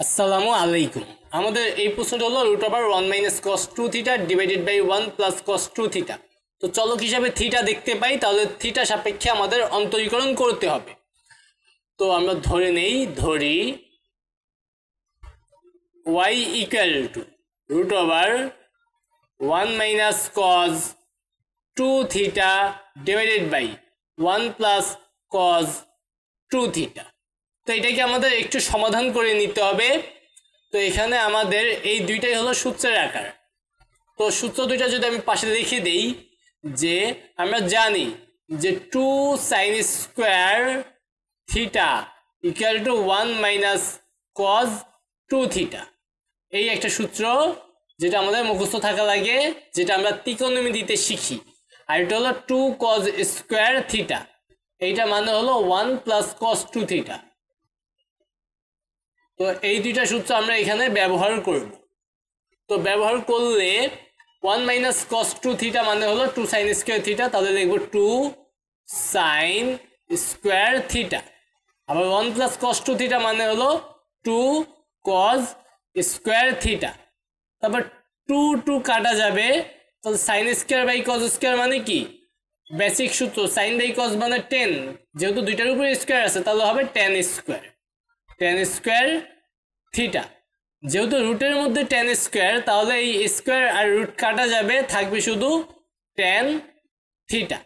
আসসালামু আলাইকুম। আমাদের এই প্রশ্নটা হলো root over one minus cos two theta divided by one plus cos two theta তো চলক হিসাবে থিটা দেখতে পাই, তাহলে থিটা সাপেক্ষে আমাদের অন্তরীকরণ করতে হবে। তো আমরা ধরে নেই, ধরি y equal to root over one minus cos two theta divided by one plus cos two theta তো এটাকে আমাদের একটু সমাধান করে নিতে হবে। তো এখানে আমাদের এই দুইটাই হলো সূত্রের আকার। তো সূত্র দুইটা যদি আমি পাশে লিখে দেই যে আমরা জানি যে two sine square theta equal to one minus cos two theta এই একটা সূত্র যেটা আমাদের মুখস্থ থাকা লাগে, যেটা আমরা ত্রিকোণমিতিতে শিখি। আর এটা হলো টু কজ স্কোয়ার থিটা এইটা মানে হলো one plus cos two theta তো এই দুইটা সূত্র আমরা এখানে ব্যবহার করব। তো ব্যবহার করলে one minus cos two theta মানে হলো টু সাইন স্কোয়ার থিটা তাহলে লিখব টু সাইন স্কোয়ার থিটা আবার one plus cos two theta মানে হলো টু কজ স্কোয়ার থিটা তারপর টু টু কাটা যাবে, তাহলে sine square by cos square মানে কি? বেসিক সূত্র সাইন বাই কজ মানে টেন যেহেতু দুইটার উপরে স্কোয়ার আছে, তাহলে হবে tan square tan square theta যেহেতু রুটের মধ্যে টেন স্কোয়ার তাহলে এই স্কোয়ার আর রুট কাটা যাবে, থাকবে শুধু টেন থিটা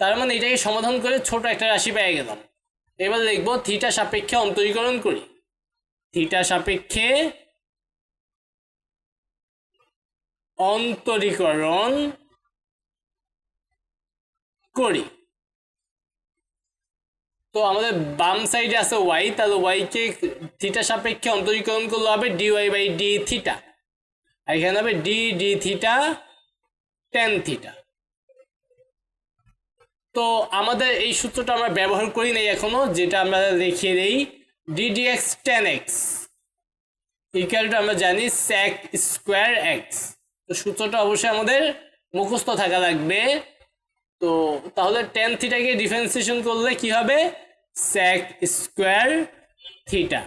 তার মানে এটাকে সমাধান করে ছোট একটা রাশি পেয়ে গেলাম। এবার লিখব থিটা সাপেক্ষে অন্তরীকরণ করি। থিটা সাপেক্ষে অন্তরীকরণ করি। তো আমাদের বাম সাইডে আছে ওয়াই তাহলে ওয়াইকে থিটা সাপেক্ষে অন্তরীকরণ করলে হবে d y by d theta আর এখানে হবে d d theta tan theta তো আমাদের এই সূত্রটা আমরা ব্যবহার করি নাই এখনও, যেটা আমরা দেখিয়ে দেই d d x tan x equal to আমরা জানি স্যাক স্কোয়ার এক্স তো সূত্রটা অবশ্যই আমাদের মুখস্থ থাকা লাগবে। তো তাহলে টেন থিটাকে ডিফারেন্সিয়েশন করলে কি হবে? স্যাক স্কোয়ার থিটা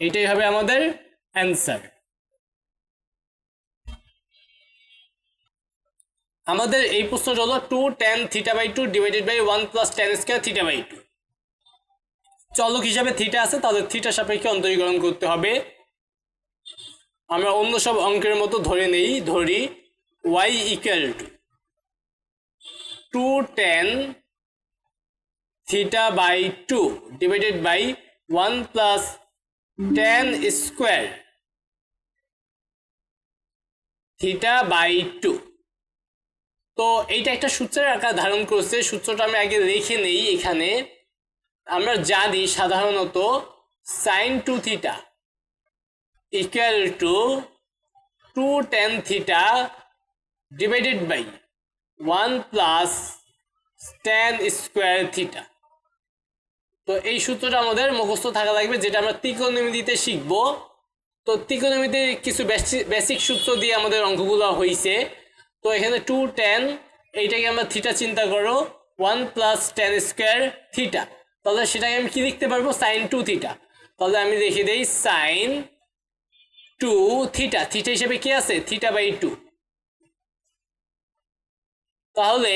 এটাই হবে আমাদের অ্যান্সার আমাদের এই প্রশ্নটা হলো two tan theta by two divided by one plus tan square theta by two চলক হিসাবে থিটা আছে, তাহলে থিটা সাপেক্ষে অন্তরীকরণ করতে হবে। আমরা অন্য সব অঙ্কের মতো ধরে নেই, ধরি y equal to two tan theta by two divided by one plus tan square theta by two তো এইটা একটা সূত্রের আকার ধারণ করছে। সূত্রটা আমি আগে লিখে নেই এখানে। আমরা জানি সাধারণত sine two theta equal to two tan theta divided by one plus tan square theta তো এই সূত্রটা আমাদের মুখস্থ থাকা লাগবে, যেটা আমরা ত্রিকোণমিতিতে শিখব। তো ত্রিকোণমিতিতে কিছু বেসিক সূত্র দিয়ে আমাদের অঙ্কগুলো হয়েছে তো এখানে টু টেন এইটাকে আমরা থিটা চিন্তা করো one plus tan square theta তাহলে সেটাকে আমি কি লিখতে পারব? সাইন টু থিটা তাহলে আমি লিখে দেই সাইন টু থিটা থিটা হিসেবে কি আছে? থিটা বাই টু তাহলে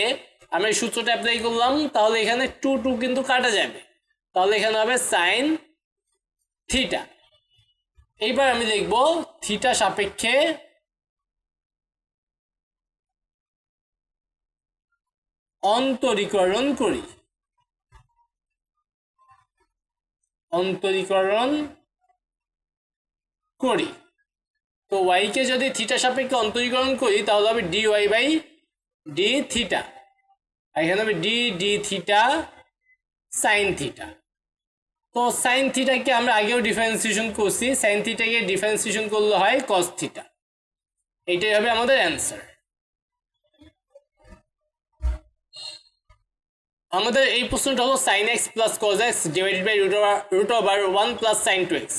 এই সূত্রটা অ্যাপ্লাই করলাম, তাহলে এখানে টু টু কিন্তু কাটা যাবে। তাহলে এখানে হবে সাইন থিটা এইবার আমি লিখব থিটা সাপেক্ষে অন্তরীকরণ করি। অন্তরীকরণ করি। তো ওয়াইকে যদি থিটা সাপেক্ষে অন্তরীকরণ করি, তাহলে হবে d y by d theta এখানে হবে d d theta sine theta তো সাইন থিটাকে আমরা আগেও ডিফারেন্সিয়েশন করছি। সাইন থিটাকে ডিফারেন্সিয়েশন করলে হয় কস থিটা এইটাই হবে আমাদের অ্যান্সার আমাদের এই প্রশ্নটা হলো sine x plus cos x divided by root over one plus sine two x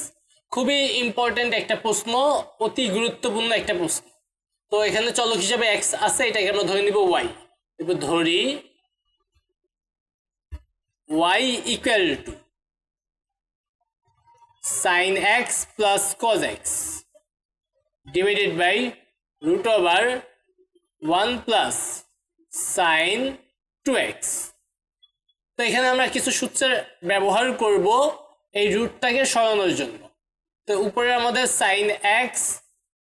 খুবই ইম্পর্টেন্ট একটা প্রশ্ন, অতি গুরুত্বপূর্ণ একটা প্রশ্ন। তো এখানে চলক হিসাবে এক্স আছে, এটাকে আমরা ধরে নিব ওয়াই এবার ধরি y equal to x plus cos x divided by root over one plus sine two x তো এখানে আমরা কিছু সূত্রের ব্যবহার করব এই রুটটাকে সরানোর জন্য। তো উপরে আমাদের sine x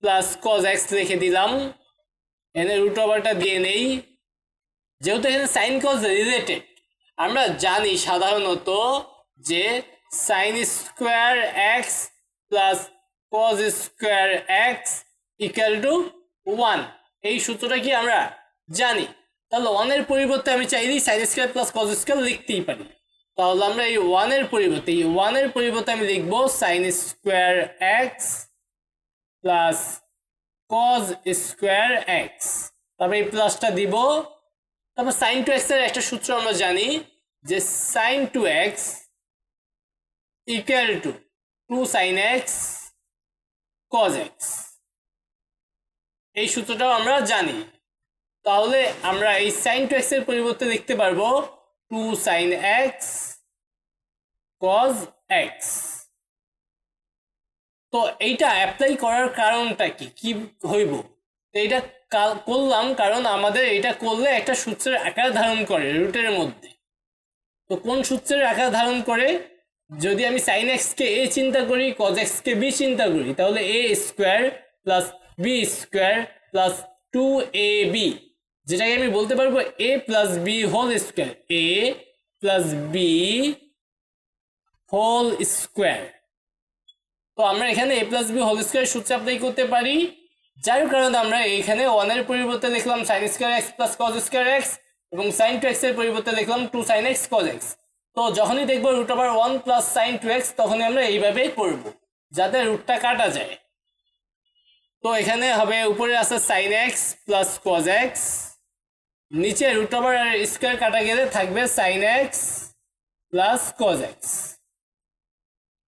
plus cos x লিখে দিলাম। এখানে রুট ওভারটা দিয়ে নেই। যেহেতু এখানে সাইন কজ রিলেটেড আমরা জানি সাধারণত যে sine square x plus cos square x equal to one এই সূত্রটা কি আমরা জানি? তাহলে ওয়ানের পরিবর্তে আমি চাইলেই sine square plus cos square লিখতেই পারি। তাহলে আমরা এই ওয়ানের পরিবর্তে, এই ওয়ানের পরিবর্তে আমি লিখব sine square x plus cos square x তারপরে এই প্লাসটা দিব। তারপর সাইন টু এক্সের একটা সূত্র আমরা জানি যে sine two x equal to two sine x cos x এই সূত্রটাও আমরা জানি। তাহলে আমরা এই টু এক্সের পরিবর্তে লিখতে পারব two sine x cos x তো এইটা অ্যাপ্লাই করার কারণটা কি? কি হইব? এইটা করলাম কারণ আমাদের এটা করলে একটা সূত্রের আকার ধারণ করে রুটের মধ্যে। তো কোন সূত্রের আকার ধারণ করে? যদি আমি সাইন এক্সকে এ চিন্তা করি কজ এক্সকে বি চিন্তা করি, তাহলে a square plus b square plus two a b যেটাকে আমি বলতে পারব a plus b whole square a plus b whole square তো আমরা এখানে a plus b whole square সূত্র অ্যাপ্লাই করতে পারি। যার কারণে আমরা এখানে ওয়ানের পরিবর্তে লিখলাম sine square x plus cos square x এবং সাইন টু এক্সের পরিবর্তে লিখলাম two sine x cos x তো যখনই দেখব root over one plus sine two x তখনই আমরা এইভাবেই করব যাতে রুটটা কাটা যায়। তো এখানে হবে, উপরে আছে sine x plus cos x নিচে রুট ওভার স্কোয়ার কাটা গেলে থাকবে sine x plus cos x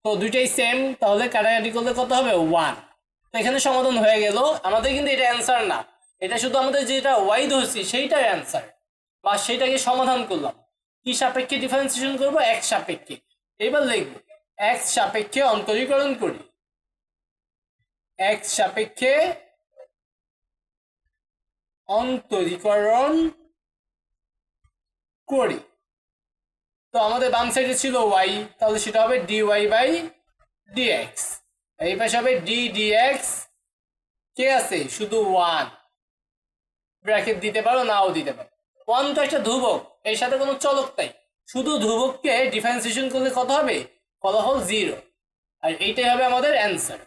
তো দুইটাই সেম তাহলে কাটাকাটি করলে কত হবে? ওয়ান তো এখানে সমাধান হয়ে গেল। আমাদের কিন্তু এটা অ্যান্সার না। এটা শুধু আমাদের যেটা ওয়াই ধরছি, সেইটার অ্যান্সার বা সেটাকে সমাধান করলাম। কি সাপেক্ষে ডিফারেন্সিয়েশন করব? এক সাপেক্ষে। এবার লিখব এক সাপেক্ষে অন্তরীকরণ করি। এক সাপেক্ষে অন্তরীকরণ করি। তো আমাদের বাম সাইডে ছিল ওয়াই তাহলে সেটা হবে ডি ওয়াই বাই ডিএক্স এই পাশে হবে ডি ডিএক্স কে আছে? শুধু ওয়ান ব্র্যাকেট দিতে পারো, নাও দিতে পারো। ওয়ান তো একটা ধ্রুবক। এর সাথে কোনো চলক নাই। শুধু ধ্রুবককে ডিফারেন্সিয়েশন করলে কত হবে? ফলাফল জিরো আর এইটাই হবে আমাদের অ্যান্সার